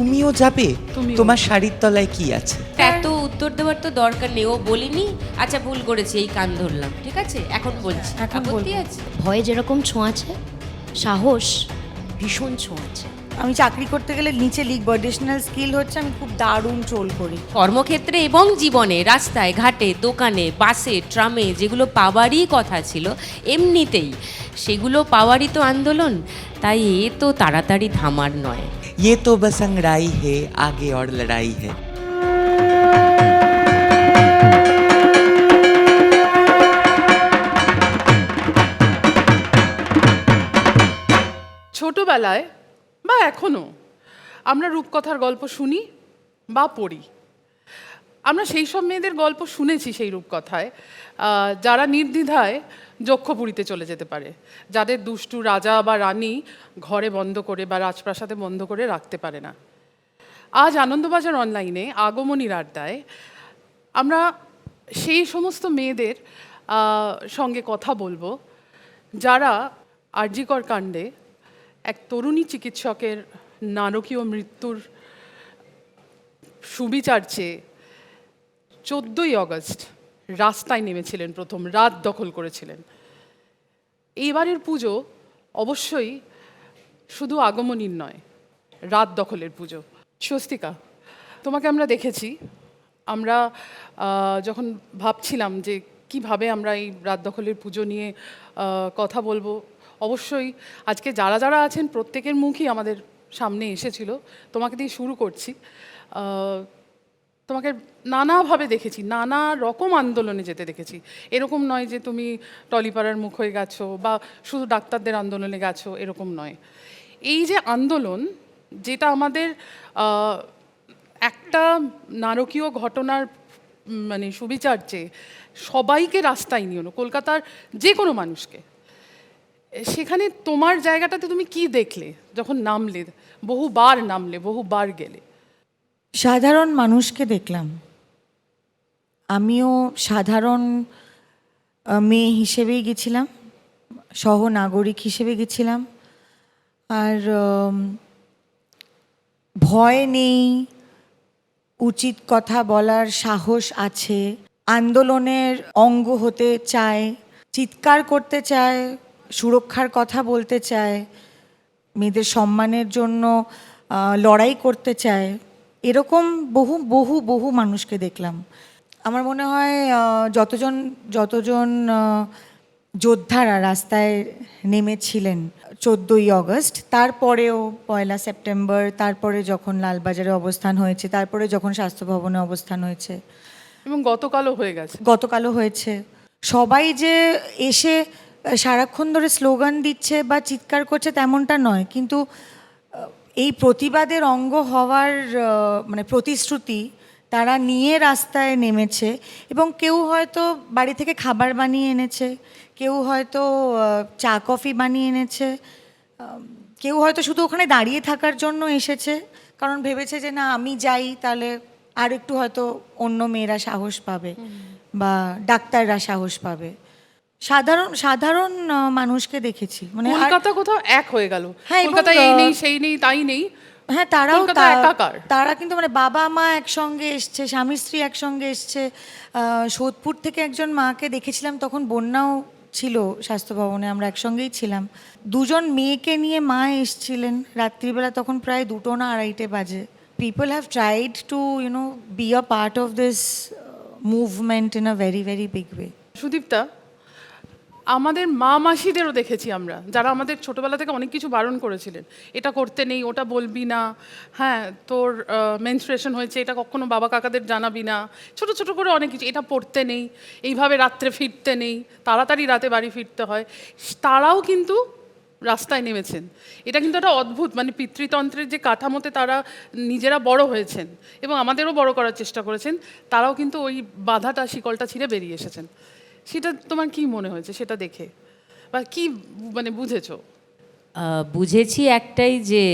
তুমিও যাবে? তুমিও। তোমার শাড়ির তলায় কি আছে? এত উত্তর দেওয়ার তো দরকার নেই। ও বলিনি আচ্ছা ভুল করেছি এই কান ধরলাম ঠিক আছে? এখন বলছি এখন আপত্তি বলব। আছে? ভয়ে যেরকম ছোঁয়াছে সাহস ভীষণ ছোঁয়াছে আমি চাকরি করতে গেলে নিচে লিখব অ্যাডিশনাল স্কিল হচ্ছে আমি খুব দারুণ ট্রোল করি। কর্মক্ষেত্রে এবং জীবনে রাস্তায় ঘাটে দোকানে বাসে ট্রামে যেগুলো পাওয়ারই কথা ছিল এমনিতেই সেগুলো পাওয়ারই তো আন্দোলন। তাই এ তো তাড়াতাড়ি থামার নয়। ये तो बस अंगड़ाई है आगे और लड़ाई है ছোটবেলায় বা এখনো আমরা রূপকথার গল্প শুনি বা পড়ি আমরা সেই সব মেয়েদের গল্প শুনেছি সেই রূপকথায় আহ, যারা নির্দ্বিধায় যক্ষপুরীতে চলে যেতে পারে, যাদের দুষ্টু রাজা বা রানী ঘরে বন্ধ করে বা রাজপ্রাসাদে বন্ধ করে রাখতে পারে না। আজ আনন্দবাজার অনলাইনে আগমনীর আড্ডায় আমরা সেই সমস্ত মেয়েদের সঙ্গে কথা বলব, যারা আরজিকর কাণ্ডে এক তরুণী চিকিৎসকের নারকীয় মৃত্যুর সুবিচার চেয়ে চোদ্দোই অগস্ট রাস্তায় নেমেছিলেন প্রথম, রাত দখল করেছিলেন। এইবারের পুজো অবশ্যই শুধু আগমনীর নয়, রাত দখলের পুজো। স্বস্তিকা, তোমাকে আমরা দেখেছি, আমরা যখন ভাবছিলাম যে কীভাবে আমরা এই রাত দখলের পুজো নিয়ে কথা বলব, অবশ্যই আজকে যারা যারা আছেন প্রত্যেকের মুখই আমাদের সামনে এসেছিল। তোমাকে দিয়ে শুরু করছি। তোমাকে নানাভাবে দেখেছি, নানা রকম আন্দোলনে যেতে দেখেছি। এরকম নয় যে তুমি টলিপাড়ার মুখ হয়ে গেছো বা শুধু ডাক্তারদের আন্দোলনে গেছো, এরকম নয়। এই যে আন্দোলন, যেটা আমাদের একটা নারকীয় ঘটনার মানে সুবিচার চেয়ে সবাইকে রাস্তায় নিয়ে কলকাতার যে কোনো মানুষকে। সেখানে তোমার জায়গাটাতে তুমি কি দেখলে? যখন নামলে, বহুবার নামলে, বহুবার গেলে। সাধারণ মানুষকে দেখলাম। আমিও সাধারণ মেয়ে হিসেবেই গেছিলাম সহ নাগরিক হিসেবে গেছিলাম। আর ভয় নেই, উচিত কথা বলার সাহস আছে, আন্দোলনের অঙ্গ হতে চায়, চিৎকার করতে চায়, সুরক্ষার কথা বলতে চায়, মেয়েদের সম্মানের জন্য লড়াই করতে চায়। এরকম বহু বহু বহু মানুষকে দেখলাম। আমার মনে হয় যতজন যতজন যোদ্ধারা রাস্তায় নেমেছিলেন চোদ্দোই অগস্ট তারপরেও পয়লা সেপ্টেম্বর তারপরে যখন লালবাজারে অবস্থান হয়েছে তারপরে যখন স্বাস্থ্য ভবনে অবস্থান হয়েছে। এবং গতকালও হয়ে গেছে। গতকালও হয়েছে। সবাই যে এসে সারাক্ষণ ধরে স্লোগান দিচ্ছে বা চিৎকার করছে তেমনটা নয় কিন্তু এই প্রতিবাদের অঙ্গ হওয়ার মানে প্রতিশ্রুতি তারা নিয়ে রাস্তায় নেমেছে এবং কেউ হয়তো বাড়ি থেকে খাবার বানিয়ে এনেছে কেউ হয়তো চা কফি বানিয়ে এনেছে কেউ হয়তো শুধু ওখানে দাঁড়িয়ে থাকার জন্য এসেছে কারণ ভেবেছে যে না আমি যাই তাহলে আর একটু হয়তো অন্য মেয়েরা সাহস পাবে বা ডাক্তাররা সাহস পাবে। সাধারণ সাধারণ মানুষকে দেখেছি। মানে কলকাতা কোথাও এক হয়ে গেল। হ্যাঁ, এবং, এই নেই সেই নেই তাই নেই। হ্যাঁ তারাও কলকাতা। তারা কিন্তু মানে বাবা মা একসঙ্গে এসছে স্বামী স্ত্রী একসঙ্গে এসছে। সোদপুর থেকে একজন মাকে দেখেছিলাম তখন বন্যাও ছিল স্বাস্থ্য ভবনে আমরা একসঙ্গেই ছিলাম। দুজন মেয়েকে নিয়ে মা এসছিলেন রাত্রিবেলা তখন প্রায় দুটো না আড়াইটে বাজে। People have tried to you know be a part of this movement in a very very big way Sudipta আমাদের মা মাসিদেরও দেখেছি আমরা, যারা আমাদের ছোটবেলা থেকে অনেক কিছু বারণ করেছিলেন। এটা করতে নেই, ওটা বলবি না হ্যাঁ তোর মেনস্ট্রেশন হয়েছে, এটা কখনো বাবা কাকাদের জানাবি না, ছোট ছোট করে অনেক কিছু, এটা পড়তে নেই, এইভাবে রাত্রে ফিরতে নেই, তাড়াতাড়ি রাতে বাড়ি ফিরতে হয়। তারাও কিন্তু রাস্তায় নেমেছেন। এটা কিন্তু একটা অদ্ভুত মানে পিতৃতন্ত্রের যে কাঠামোতে তারা নিজেরা বড় হয়েছেন এবং আমাদেরও বড় করার চেষ্টা করেছেন, তারাও কিন্তু ওই বাধাটা, শিকলটা ছিঁড়ে বেরিয়ে এসেছেন। সেটা তোমার কি মনে হয়েছে? সেটা দেখে। বা কি মানে বুঝেছ? বুঝেছি একটাই যে,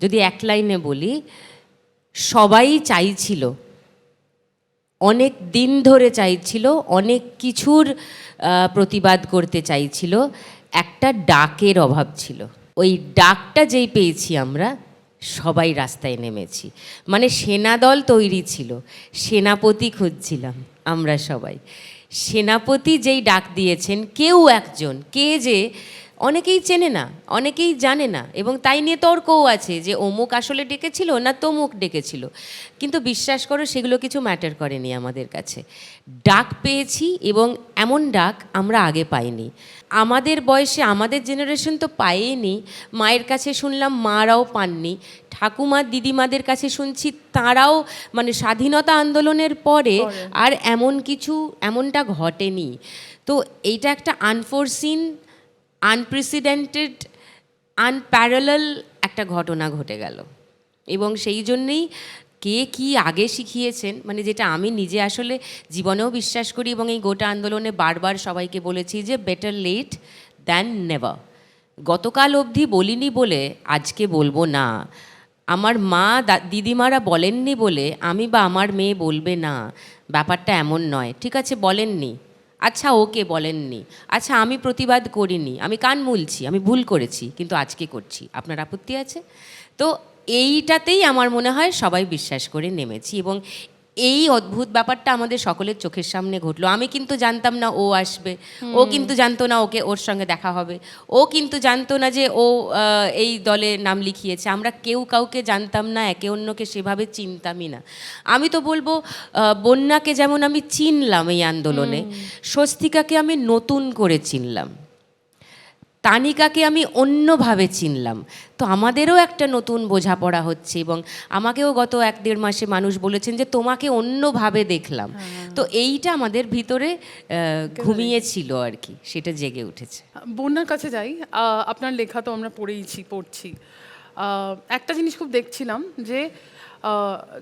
যদি এক লাইনে বলি, সবাই চাইছিল, অনেক দিন ধরে চাইছিল, অনেক কিছুর প্রতিবাদ করতে চাইছিল, একটা ডাকের অভাব ছিল। ওই ডাকটা যেই পেয়েছি আমরা, সবাই রাস্তায় নেমেছি। মানে সেনাদল তৈরি ছিল, সেনাপতি খুঁজছিলাম আমরা সবাই। সেনাপতি যেই ডাক দিয়েছেন, কেউ একজন, কে যে, অনেকেই চেনে না, অনেকেই জানে না, এবং তাই নিয়ে তর্কও আছে যে অমুক আসলে ডেকেছিল না তমুক ডেকেছিল। কিন্তু বিশ্বাস করো, সেগুলো কিছু ম্যাটার করেনি আমাদের কাছে। ডাক পেয়েছি এবং এমন ডাক আমরা আগে পাইনি। আমাদের বয়সে আমাদের জেনারেশন তো পায়নি মায়ের কাছে শুনলাম মারাও পাননি। ঠাকুমা দিদিমাদের কাছে শুনছি তারাও মানে স্বাধীনতা আন্দোলনের পরে আর এমন কিছু এমনটা ঘটেনি। তো এইটা একটা আনফোরসিন আনপ্রেসিডেন্টেড আনপ্যারালাল একটা ঘটনা ঘটে গেল। এবং সেই জন্যেই কে কি আগে শিখিয়েছেন? মানে যেটা আমি নিজে আসলে জীবনেও বিশ্বাস করি এবং এই গোটা আন্দোলনে বারবার সবাইকে বলেছি যে বেটার লেট দ্যান নেভার গতকাল অবধি বলিনি বলে আজকে বলব না। আমার মা দিদিমারা বলেননি বলে আমি বা আমার মেয়ে বলবে না। ব্যাপারটা এমন নয়। ঠিক আছে, বলেননি। আচ্ছা ওকে বলেননি। আচ্ছা আমি প্রতিবাদ করিনি। আমি কান মুলছি, আমি ভুল করেছি, কিন্তু আজকে করছি। আপনার আপত্তি আছে? তো এইটাতেই আমার মনে হয় সবাই বিশ্বাস করে নেমেছি এবং এই অদ্ভুত ব্যাপারটা আমাদের সকলের চোখের সামনে ঘটলো। আমি কিন্তু জানতাম না ও আসবে। ও কিন্তু জানতো না ওকে ওর সঙ্গে দেখা হবে। ও কিন্তু জানতো না যে ও এই দলে নাম লিখিয়েছে। আমরা কেউ কাউকে জানতাম না একে অন্যকে সেভাবে চিনতামই না। আমি তো বলব বন্যাকে যেমন আমি চিনলাম এই আন্দোলনে স্বস্তিকাকে আমি নতুন করে চিনলাম। তানিকাকে আমি অন্যভাবে চিনলাম। তো আমাদেরও একটা নতুন বোঝাপড়া হচ্ছে এবং আমাকেও গত এক দেড় মাসে মানুষ বলেছেন যে তোমাকে অন্যভাবে দেখলাম। তো এইটা আমাদের ভিতরে ঘুমিয়েছিল আর কি সেটা জেগে উঠেছে। বন্যার কাছে যাই। আপনার লেখা তো আমরা পড়েইছি পড়ছি। একটা জিনিস খুব দেখছিলাম যে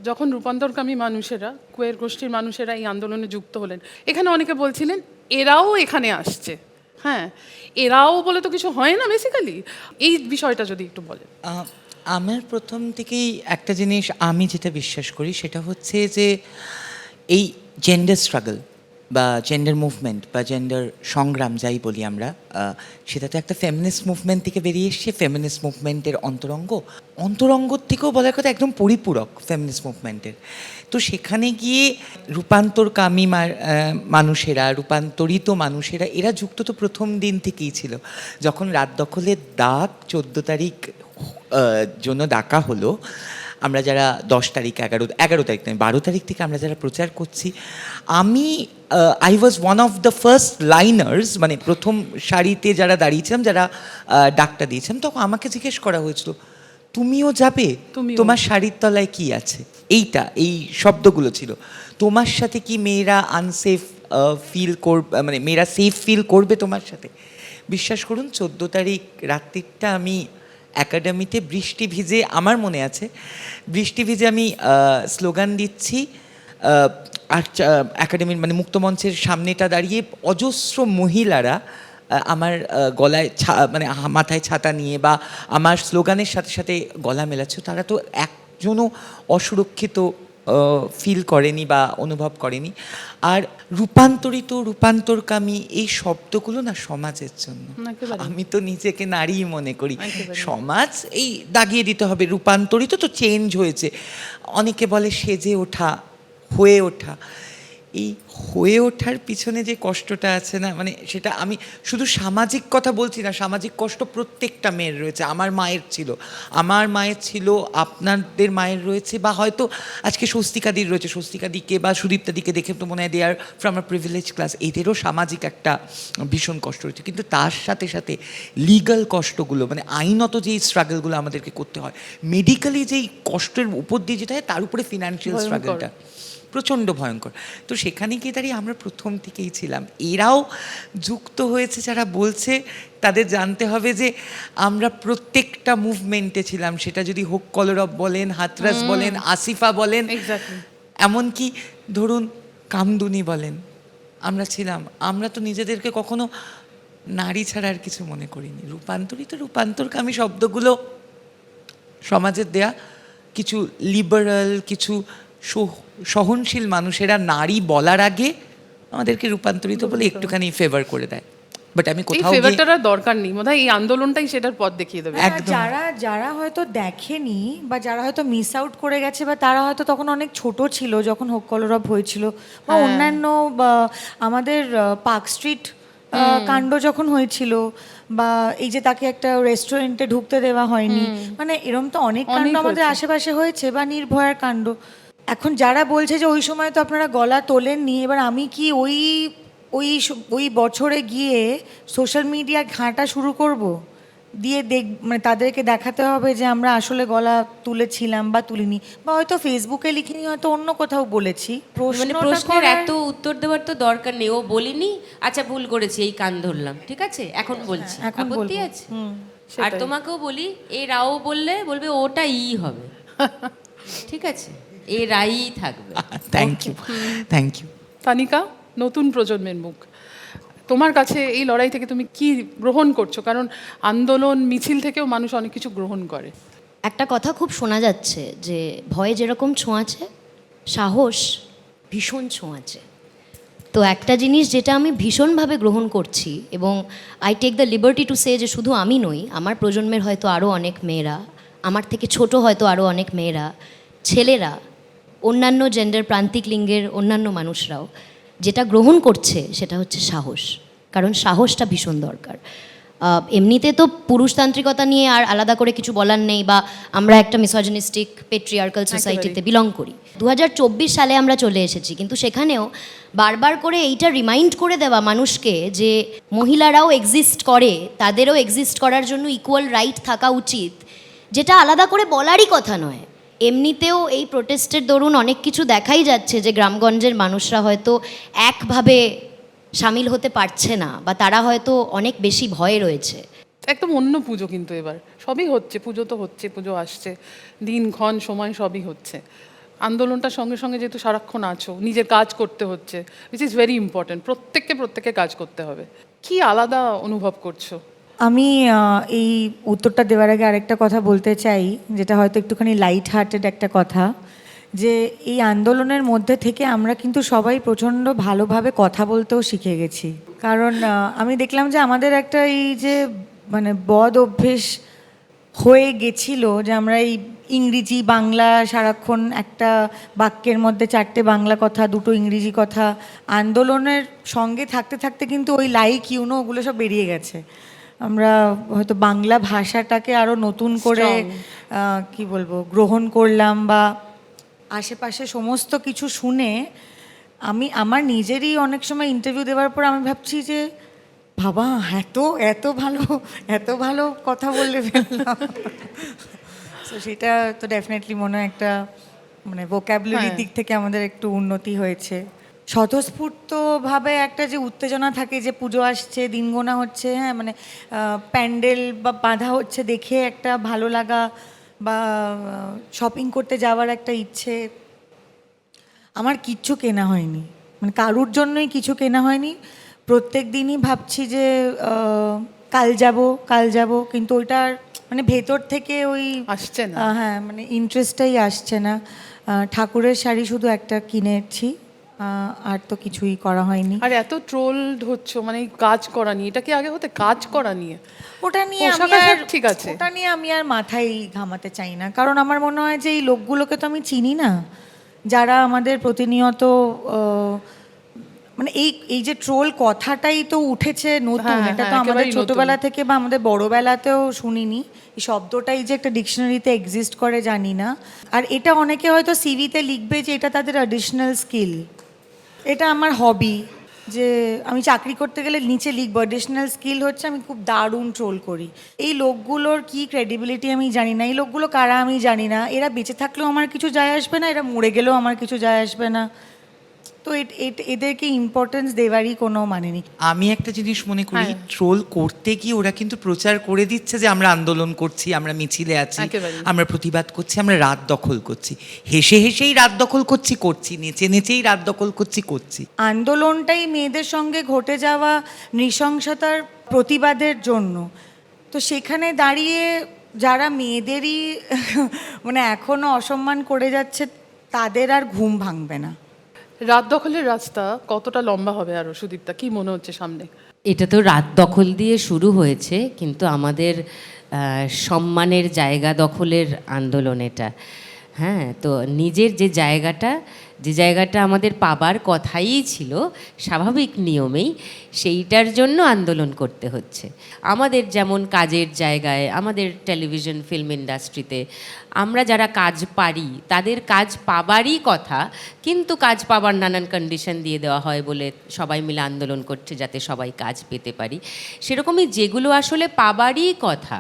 যখন রূপান্তরকামী মানুষেরা কুয়ের গোষ্ঠীর মানুষেরা এই আন্দোলনে যুক্ত হলেন এখানে অনেকে বলছিলেন এরাও এখানে আসছে। হ্যাঁ এরাও বলে তো কিছু হয় না বেসিক্যালি এই বিষয়টা যদি একটু বলেন। আমার প্রথম থেকেই একটা জিনিস আমি যেটা বিশ্বাস করি সেটা হচ্ছে যে এই জেন্ডার স্ট্রাগল বা জেন্ডার মুভমেন্ট বা জেন্ডার সংগ্রাম যাই বলি আমরা সেটা তো একটা ফেমিনিস্ট মুভমেন্ট থেকে বেরিয়ে এসছে। ফেমিনিস্ট মুভমেন্টের অন্তরঙ্গ অন্তরঙ্গর থেকেও বলার কথা একদম পরিপূরক ফেমিনিস্ট মুভমেন্টের তো সেখানে গিয়ে রূপান্তরকামী মানুষেরা, রূপান্তরিত মানুষেরা, এরা যুক্ত তো প্রথম দিন থেকেই ছিল। যখন রাত দখলের ডাক চোদ্দ তারিখ জন্য ডাকা হলো। আমরা যারা দশ তারিখ এগারো এগারো তারিখ নয় বারো তারিখ থেকে আমরা যারা প্রচার করছি আমি I was one of the first liners মানে প্রথম সারিতে যারা দাঁড়িয়েছিলাম যারা ডাকটা দিয়েছিলাম তখন আমাকে জিজ্ঞেস করা হয়েছিল তুমিও যাবে। তোমার শাড়ির তলায় কি আছে? এইটা এই শব্দগুলো ছিল। তোমার সাথে কি মেয়েরা আনসেফ ফিল কর মানে মেয়েরা সেফ ফিল করবে তোমার সাথে? বিশ্বাস করুন চোদ্দ তারিখ রাত্রিটা আমি একাডেমিতে বৃষ্টি ভিজে, আমার মনে আছে, বৃষ্টি ভিজে আমি স্লোগান দিচ্ছি আর একাডেমির মানে মুক্তমঞ্চের সামনেটা দাঁড়িয়ে অজস্র মহিলারা আমার গলায় মানে মাথায় ছাতা নিয়ে বা আমার স্লোগানের সাথে সাথে গলা মেলাচ্ছে। তারা তো একজনও অসুরক্ষিত ফিল করেনি বা অনুভব করেনি। আর রূপান্তরিত রূপান্তরকামী এই শব্দগুলো না সমাজের জন্য। আমি তো নিজেকে নারী মনে করি। সমাজ এই দাগিয়ে দিতে হবে রূপান্তরিত তো চেঞ্জ হয়েছে। অনেকে বলে সেজে ওঠা হয়ে ওঠা। এই হয়ে ওঠার পিছনে যে কষ্টটা আছে না মানে সেটা আমি শুধু সামাজিক কথা বলছি না সামাজিক কষ্ট প্রত্যেকটা মেয়ের রয়েছে আমার মায়ের ছিল। আমার মায়ের ছিল আপনাদের মায়ের রয়েছে বা হয়তো আজকে স্বস্তিকাদির রয়েছে স্বস্তিকাদিকে বা সুদীপ্তাদিকে দেখে তো মনে হয় they're from a privilege class এদেরও সামাজিক একটা ভীষণ কষ্ট রয়েছে। কিন্তু তার সাথে সাথে লিগাল কষ্টগুলো মানে আইনত যেই স্ট্রাগলগুলো আমাদেরকে করতে হয় মেডিকেলি যেই কষ্টের উপর দিয়ে যেতে হয় তার উপরে ফিনান্সিয়াল। স্ট্রাগলটা প্রচণ্ড ভয়ঙ্কর। তো সেখানে গিয়ে দাঁড়িয়ে আমরা প্রথম থেকেই ছিলাম। এরাও যুক্ত হয়েছে যারা বলছে তাদের জানতে হবে যে আমরা প্রত্যেকটা মুভমেন্টে ছিলাম। সেটা যদি হোক কলরব বলেন হাতরাস বলেন আসিফা বলেন. এমনকি ধরুন কামদুনি বলেন আমরা ছিলাম। আমরা তো নিজেদেরকে কখনো নারী ছাড়া আর কিছু মনে করিনি। রূপান্তরিত রূপান্তরকামী শব্দগুলো সমাজের দেয়া কিছু লিবারাল কিছু সহ- সহনশীল মানুষেরা নারী বলার আগে আমাদেরকে রূপান্তরিত বলে একটুখানি ফেভার করে দেয়। বাট আমি কোথাও ফেভারটার দরকার নেই। বোধহয় এই আন্দোলনটাই সেটার পথ দেখিয়ে দেবে। যারা যারা হয়তো দেখেনি বা যারা হয়তো মিস আউট করে গেছে বা তারা হয়তো তখন অনেক ছোট ছিল যখন হোক কলরব হয়েছিল বা অন্যান্য বা আমাদের পার্ক স্ট্রিট কাণ্ড যখন হয়েছিল বা এই যে তাকে একটা রেস্টুরেন্টে ঢুকতে দেওয়া হয়নি মানে এরম তো অনেক কাণ্ড আমাদের আশেপাশে হয়েছে বা নির্ভয়ার কাণ্ড। এখন যারা বলছে যে ওই সময় তো আপনারা গলা তোলেননি এবার আমি কি ওই ওই ওই বছরে গিয়ে সোশ্যাল মিডিয়া ঘাঁটা শুরু করব? দিয়ে দেখ মানে তাদেরকে দেখাতে হবে যে আমরা আসলে গলা তুলেছিলাম বা তুলিনি। বা হয়তো ফেসবুকে লিখিনি হয়তো অন্য কোথাও বলেছি। মানে প্রশ্নের এত উত্তর দেওয়ার তো দরকার নেই। ও বলিনি আচ্ছা ভুল করেছি এই কান ধরলাম ঠিক আছে? এখন বলছি। হ্যাঁ, এখন আপত্তি বলব। আছে? আর তোমাকেও বলি এ রাও বললে বলবে ওটা ই হবে। ঠিক আছে? এ রাই থাকবে। Thank you thank you Tanika নতুন প্রজন্মের মুখ। তোমার কাছে এই লড়াই থেকে তুমি কি গ্রহণ করছ? কারণ আন্দোলন মিছিল থেকেও মানুষ অনেক কিছু গ্রহণ করে। একটা কথা খুব শোনা যাচ্ছে যে ভয়ে যেরকম ছোঁয়াচে সাহস ভীষণ ছোঁয়াচে। তো একটা জিনিস যেটা আমি ভীষণভাবে গ্রহণ করছি এবং I take the liberty to say যে শুধু আমি নই আমার প্রজন্মের হয়তো আরও অনেক মেয়েরা আমার থেকে ছোট হয়তো আরও অনেক মেয়েরা ছেলেরা অন্যান্য জেন্ডার প্রান্তিক লিঙ্গের অন্যান্য মানুষরাও যেটা গ্রহণ করছে সেটা হচ্ছে সাহস। কারণ সাহসটা ভীষণ দরকার। এমনিতে তো পুরুষতান্ত্রিকতা নিয়ে আর আলাদা করে কিছু বলার নেই বা আমরা একটা মিসোজিনিস্টিক পেট্রিয়ার্কাল সোসাইটিতে বিলং করি। দু হাজার চব্বিশ সালে আমরা চলে এসেছি কিন্তু সেখানেও বারবার করে এইটা রিমাইন্ড করে দেওয়া মানুষকে যে মহিলারাও এক্সিস্ট করে তাদেরও এক্সিস্ট করার জন্য ইকুয়াল রাইট থাকা উচিত যেটা আলাদা করে বলারই কথা নয়। এমনিতেও এই প্রোটেস্টের দরুন অনেক কিছু দেখাই যাচ্ছে যে গ্রামগঞ্জের মানুষরা হয়তো একভাবে সামিল হতে পারছে না বা তারা হয়তো অনেক বেশি ভয়ে রয়েছে। একদম অন্য পুজো কিন্তু এবার। সবই হচ্ছে, পুজো তো হচ্ছে, পুজো আসছে। দিন, ক্ষণ, সময় সবই হচ্ছে। আন্দোলনটার সঙ্গে সঙ্গে যেহেতু সারাক্ষণ আছো, নিজের কাজ করতে হচ্ছে উইচ ইজ ভেরি ইম্পর্টেন্ট প্রত্যেককে প্রত্যেকে কাজ করতে হবে। কি আলাদা অনুভব করছ? আমি এই উত্তরটা দেওয়ার আগে আরেকটা কথা বলতে চাই, যেটা হয়তো একটুখানি লাইট হার্টেড একটা কথা, যে এই আন্দোলনের মধ্যে থেকে আমরা কিন্তু সবাই প্রচণ্ড ভালোভাবে কথা বলতেও শিখে গেছি। কারণ আমি দেখলাম যে আমাদের একটা এই যে মানে বদ অভ্যেস হয়ে গেছিল, যে আমরা এই ইংরেজি, বাংলা সারাক্ষণ একটা বাক্যের মধ্যে চারটে বাংলা কথা, দুটো ইংরেজি কথা, আন্দোলনের সঙ্গে থাকতে থাকতে কিন্তু ওই লাইক ইউনো ওগুলো সব বেরিয়ে গেছে। আমরা হয়তো বাংলা ভাষাটাকে আরও নতুন করে কি বলব গ্রহণ করলাম বা আশেপাশে সমস্ত কিছু শুনে আমি আমার নিজেরই অনেক সময় ইন্টারভিউ দেওয়ার পর আমি ভাবছি যে বাবা এত এত ভালো এত ভালো কথা বললে ফেললাম। তো সেটা তো ডেফিনেটলি মনে হয় একটা মানে ভোক্যাবুলারি হ্যাঁ। দিক থেকে আমাদের একটু উন্নতি হয়েছে। স্বতঃস্ফূর্তভাবে একটা যে উত্তেজনা থাকে যে পুজো আসছে দিন গোনা হচ্ছে হ্যাঁ মানে প্যান্ডেল বা বাঁধা হচ্ছে দেখে একটা ভালো লাগা বা শপিং করতে যাওয়ার একটা ইচ্ছে। আমার কিচ্ছু কেনা হয়নি। মানে কারুর জন্যই কিছু কেনা হয়নি। প্রত্যেক দিনই ভাবছি যে কাল যাব কাল যাব কিন্তু ওইটার মানে ভেতর থেকে ওই আসছে না। হ্যাঁ মানে ইন্টারেস্টটাই আসছে না। ঠাকুরের শাড়ি শুধু একটা কিনেছি। আর তো কিছুই করা হয়নি। আর এত ট্রোলড হচ্ছে মানে কাজ করা নিয়ে এটা কি আগে হতে কাজ করা নিয়ে? ওটা নিয়ে আমি আর ঠিক আছে। ওটা নিয়ে আমি আর মাথায় ঘামাতে চাই না কারণ আমার মনে হয় যে এই লোকগুলোকে তো আমি চিনি না যারা আমাদের প্রতিনিয়ত মানে এই এই যে ট্রোল কথাটাই তো উঠেছে নতুন হ্যাঁ, এটা তো হ্যাঁ, আমাদের ছোটবেলা থেকে বা আমাদের বড়বেলাতেও শুনিনি এই শব্দটাই যে একটা ডিকশনারিতে এক্সিস্ট করে জানি না আর এটা অনেকে হয়তো সিভিতে লিখবে যে এটা তাদের অ্যাডিশনাল স্কিল এটা আমার হবি যে আমি চাকরি করতে গেলে নিচে লিখব অ্যাডিশনাল স্কিল হচ্ছে, আমি খুব দারুণ ট্রোল করি। এই লোকগুলোর কি ক্রেডিবিলিটি আমি জানি না, এই লোকগুলো কারা আমি জানি না, এরা বেঁচে থাকলেও আমার কিছু যায় আসবে না, এরা মরে গেলেও আমার কিছু যায় আসবে না। তো এদেরকে ইম্পর্টেন্স দেওয়ারই কোনো মানে নেই। আমি একটা জিনিস মনে করি হ্যাঁ। ট্রোল করতে গিয়ে ওরা কিন্তু প্রচার করে দিচ্ছে যে আমরা আন্দোলন করছি আমরা মিছিলে আছি আমরা প্রতিবাদ করছি আমরা রাত দখল করছি। হেসে হেসেই রাত দখল করছি করছি নেচে নেচেই রাত দখল করছি করছি। আন্দোলনটাই মেয়েদের সঙ্গে ঘটে যাওয়া নৃশংসতার প্রতিবাদের জন্য। তো সেখানে দাঁড়িয়ে যারা মেয়েদেরই মানে এখনও অসম্মান করে যাচ্ছে তাদের আর ঘুম ভাঙবে না। রাত দখলের রাস্তা কতটা লম্বা হবে আরও, সুদীপ্তা? কি মনে হচ্ছে সামনে? এটা তো রাত দখল দিয়ে শুরু হয়েছে, কিন্তু আমাদের সম্মানের জায়গা দখলের আন্দোলন এটা। হ্যাঁ তো নিজের যে জায়গাটা যে জায়গাটা আমাদের পাবার কথাই ছিল, স্বাভাবিক নিয়মেই সেইটার জন্য আন্দোলন করতে হচ্ছে। আমাদের যেমন কাজের জায়গায়, আমাদের টেলিভিশন ফিল্ম ইন্ডাস্ট্রিতে আমরা যারা কাজ পারি, তাদের কাজ পাবারই কথা, কিন্তু কাজ পাবার নানান কন্ডিশন দিয়ে দেওয়া হয় বলে সবাই মিলে আন্দোলন করছে যাতে সবাই কাজ পেতে পারি। সেরকমই যেগুলো আসলে পাবারই কথা,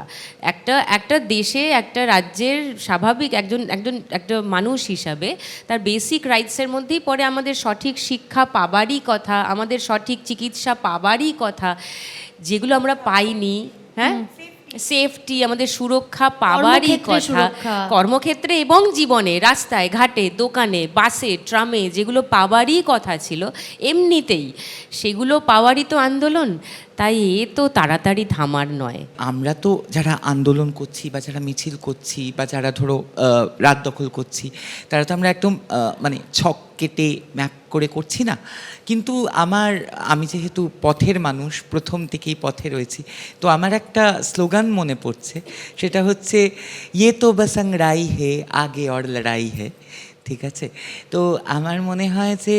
একটা একটা দেশে, একটা রাজ্যের স্বাভাবিক একজন একজন, একটা মানুষ হিসাবে তার বেসিক রাইটসের মধ্যেই পড়ে আমাদের সঠিক শিক্ষা পাবারই কথা আমাদের সঠিক চিকিৎসা পাবারই কথা যেগুলো আমরা পাইনি হ্যাঁ? সেফটি আমাদের সুরক্ষা পাবারই কথা। কর্মক্ষেত্রে এবং জীবনে রাস্তায় ঘাটে দোকানে বাসে ট্রামে যেগুলো পাওয়ারই কথা ছিল এমনিতেই সেগুলো পাওয়ারই তো আন্দোলন। তাই এ তো তাড়াতাড়ি থামার নয়। আমরা তো যারা আন্দোলন করছি বা যারা মিছিল করছি বা যারা ধরো রাত দখল করছি, তারা তো আমরা একদম মানে ছক কেটে ম্যাপ করে করছি না। কিন্তু আমার, আমি যেহেতু পথের মানুষ, প্রথম থেকেই পথে রয়েছি, তো আমার একটা স্লোগান মনে পড়ছে, সেটা হচ্ছে ইয়ে তো বসং রাই হে, আগে অর লড়াই হে। ঠিক আছে? তো আমার মনে হয় যে,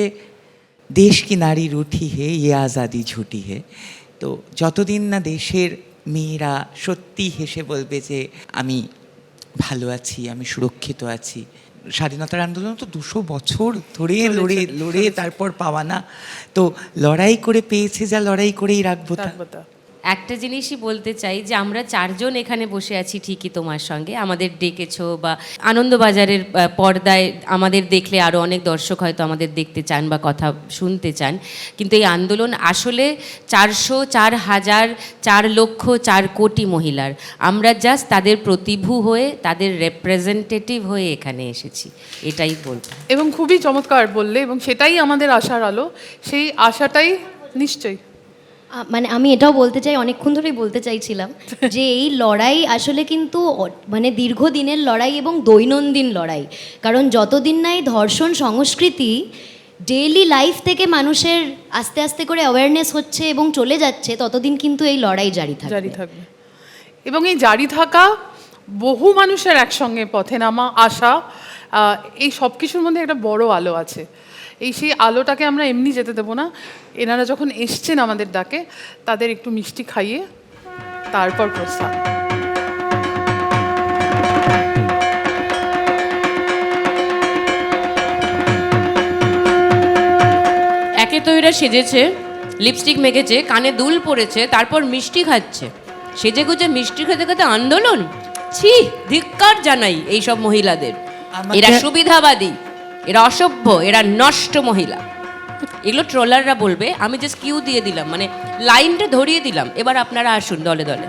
দেশ কি নারী রুঠি হে ইয়ে আজাদি ঝুটি হে। তো যতদিন না দেশের মেয়েরা সত্যি হেসে বলবে যে আমি ভালো আছি আমি সুরক্ষিত আছি স্বাধীনতার আন্দোলন তো দুশো বছর ধরে লড়ে লড়ে তারপর পাওয়া না। তো লড়াই করে পেয়েছে যা লড়াই করেই রাখব তা। একটা জিনিসই বলতে চাই যে আমরা চারজন এখানে বসে আছি ঠিকই তোমার সঙ্গে। আমাদের ডেকেছো বা আনন্দবাজারের পর্দায় আমাদের দেখলে আরও অনেক দর্শক হয়তো আমাদের দেখতে চান বা কথা শুনতে চান। কিন্তু এই আন্দোলন আসলে চারশো চার হাজার চার লক্ষ চার কোটি মহিলার। আমরা জাস্ট তাদের প্রতিভু হয়ে, তাদের রেপ্রেজেন্টেটিভ হয়ে এখানে এসেছি। এটাই বলব। এবং খুবই চমৎকার বললে এবং সেটাই আমাদের আশার আলো। সেই আশাটাই নিশ্চয়ই। মানে আমি এটাও বলতে চাই অনেকক্ষণ ধরেই বলতে চাইছিলাম যে এই লড়াই আসলে কিন্তু মানে দীর্ঘদিনের লড়াই এবং দৈনন্দিন লড়াই। কারণ যতদিন না এই ধর্ষণ সংস্কৃতি ডেইলি লাইফ থেকে মানুষের আস্তে আস্তে করে অ্যাওয়ারনেস হচ্ছে এবং চলে যাচ্ছে ততদিন কিন্তু এই লড়াই জারি থাকবে। জারি থাকবে। এবং এই জারি থাকা বহু মানুষের একসঙ্গে পথে নামা আশা আহ, এই সব কিছুর মধ্যে একটা বড় আলো আছে। এই সেই আলোটাকে আমরা এমনি যেতে দেবো না। এনারা যখন এসছেন আমাদের ডাকে তাদের একটু মিষ্টি খাইয়ে তারপর প্রস্থান। একে তো এরা সেজেছে লিপস্টিক মেখেছে কানে দুল পড়েছে তারপর মিষ্টি খাচ্ছে। সেজে গুজে মিষ্টি খেতে খেতে আন্দোলন? ছি ধিক্কার জানাই এইসব মহিলাদের। এরা সুবিধাবাদী। এরা অসভ্য, এরা নষ্ট মহিলা। এগুলো ট্রলাররা বলবে, আমি জাস্ট কিউ দিয়ে দিলাম মানে লাইনটা ধরিয়ে দিলাম, এবার আপনারা আসুন দলে দলে।